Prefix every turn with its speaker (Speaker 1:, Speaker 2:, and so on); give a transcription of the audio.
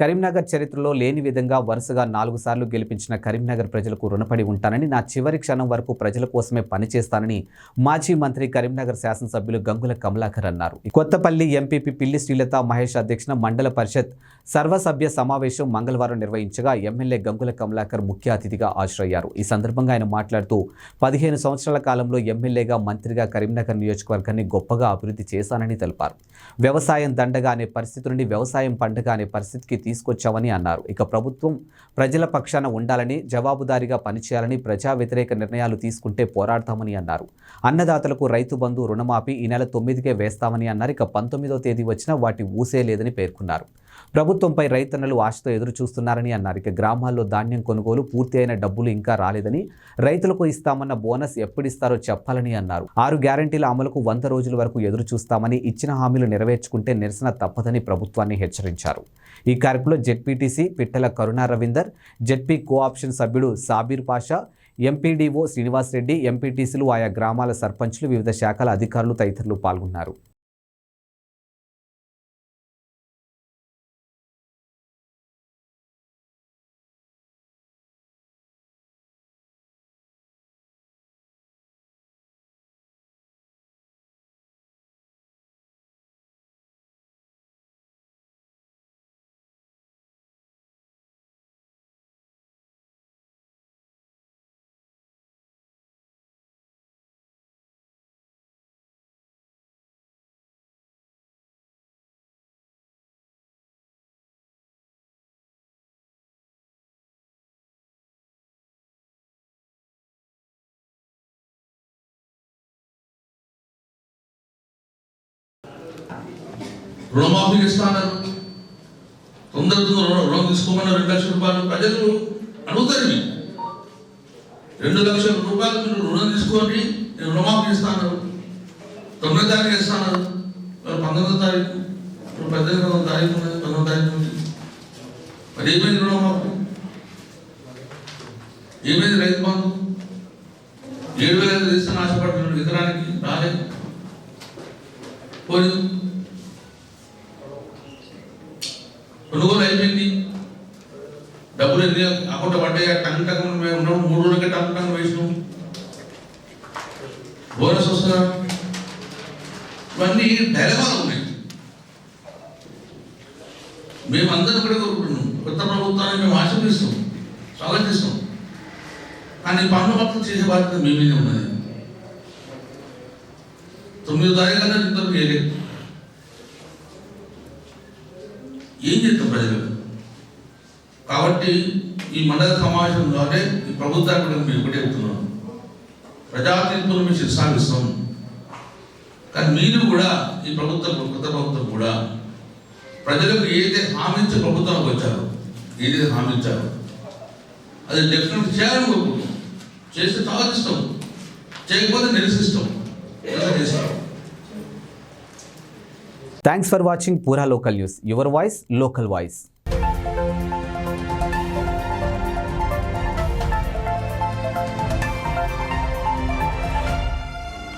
Speaker 1: Karimnagar చరిత్రలో లేని విధంగా వరుసగా నాలుగు సార్లు గెలిపించిన కరీంనగర్ ప్రజలకు రుణపడి ఉంటానని నా చివరి క్షణం వరకు ప్రజల కోసమే పనిచేస్తానని మాజీ మంత్రి కరీంనగర్ శాసనసభ్యులు గంగుల కమలాకర్ అన్నారు. కొత్తపల్లి ఎంపీపీ పిల్లి శ్రీలత మహేష్ అధ్యక్షన మండల పరిషత్ సర్వసభ్య సమావేశం మంగళవారం నిర్వహించగా ఎమ్మెల్యే గంగుల కమలాకర్ ముఖ్య అతిథిగా హాజరయ్యారు. ఈ సందర్భంగా ఆయన మాట్లాడుతూ పదిహేను సంవత్సరాల కాలంలో ఎమ్మెల్యేగా మంత్రిగా కరీంనగర్ నియోజకవర్గాన్ని గొప్పగా అభివృద్ధి చేశానని తెలిపారు. వ్యవసాయం దండగా అనే పరిస్థితి నుండి వ్యవసాయం పండగ అనే పరిస్థితికి తీసుకొచ్చామని అన్నారు. ఇక ప్రభుత్వం ప్రజల పక్షాన ఉండాలని జవాబుదారీగా పనిచేయాలని ప్రజా వ్యతిరేక నిర్ణయాలు తీసుకుంటే పోరాడతామని అన్నారు. అన్నదాతలకు రైతు బంధు రుణమాఫీ ఈ నెల తొమ్మిదికే వేస్తామని అన్నారు. ఇక పంతొమ్మిదో తేదీ వచ్చినా వాటి ఊసే లేదని పేర్కొన్నారు. ప్రభుత్వంపై రైతన్నలు ఆశతో ఎదురు చూస్తున్నారని అన్నారు. ఇక గ్రామాల్లో ధాన్యం కొనుగోలు పూర్తి అయిన డబ్బులు ఇంకా రాలేదని రైతులకు ఇస్తామన్న బోనస్ ఎప్పుడిస్తారో చెప్పాలని అన్నారు. ఆరు గ్యారంటీల అమలుకు వంద రోజుల వరకు ఎదురు చూస్తామని ఇచ్చిన హామీలు నెరవేర్చుకుంటే నిరసన తప్పదని ప్రభుత్వాన్ని హెచ్చరించారు. ఈ కార్యక్రమంలో జెడ్పీటీసీ పిట్టల కరుణా రవీందర్ జెడ్పీ కోఆప్షన్ సభ్యుడు సాబీర్ పాషా ఎంపీడీఓ శ్రీనివాసరెడ్డి ఎంపీటీసీలు ఆయా గ్రామాల సర్పంచ్లు వివిధ శాఖల అధికారులు తదితరులు పాల్గొన్నారు.
Speaker 2: రుణమాఫీ ఇస్తాన్నారు తొందర రుణం తీసుకోమన్న రెండు లక్షల రూపాయలు. ప్రజలు అడుగుతారు రెండు లక్షల రూపాయలు మీరు రుణం తీసుకోండి నేను రుణమాఫీ ఇస్తాను తొమ్మిదో తారీఖు ఇస్తాను పంతొమ్మిదో తారీఖు? ఇప్పుడు పద్దెనిమిదవ తారీఖు ఉన్నది పంతొమ్మిదో తారీఖు ఉంది. మరి ఏమైంది రుణమాఫీ? ఏమైంది రైతు బంధు? ఏడు వేల ఐదు ఇస్తాను ఆశపడుతున్నాడు ఎకరానికి రాలేదు. పోనీ కొనుగోలు అయిపోయింది డబ్బులు ఎన్ని అకౌంట్ పడ్డాయి మేము ఉన్నాం మూడు రోజులకి టంగ్ వేసినాం. బోనస్ వస్తుందా? ఇవన్నీ డైలమాలు ఉన్నాయి. మేమందరం కూడా కోరుకుంటున్నాం. కొత్త ప్రభుత్వాన్ని మేము ఆశీర్వదిస్తాం స్వాగతిస్తాం కానీ పన్ను భక్తులు చేసే బాధ్యత మీ మీద ఉన్నది. తొమ్మిది తారీఖు కన్నా ఇంతవరకు చేయలేదు ఏం చేస్తాం ప్రజలకు కాబట్టి ఈ మండల సమావేశంలోనే ఈ ప్రభుత్వానికి మేము చెప్తున్నాం ప్రజా తీర్పును మేము కానీ మీరు కూడా ఈ ప్రభుత్వం కొత్త ప్రభుత్వం కూడా ప్రజలకు ఏదైతే హామీ ప్రభుత్వానికి వచ్చారో ఏదైతే హామీ అది డెఫినెట్ చేయాలని కోరుకుంటాం చేస్తే స్వాగతిస్తాం చేయకపోతే నిరసిస్తాం. చేస్తాం.
Speaker 1: Thanks for watching Pura local news your voice local voice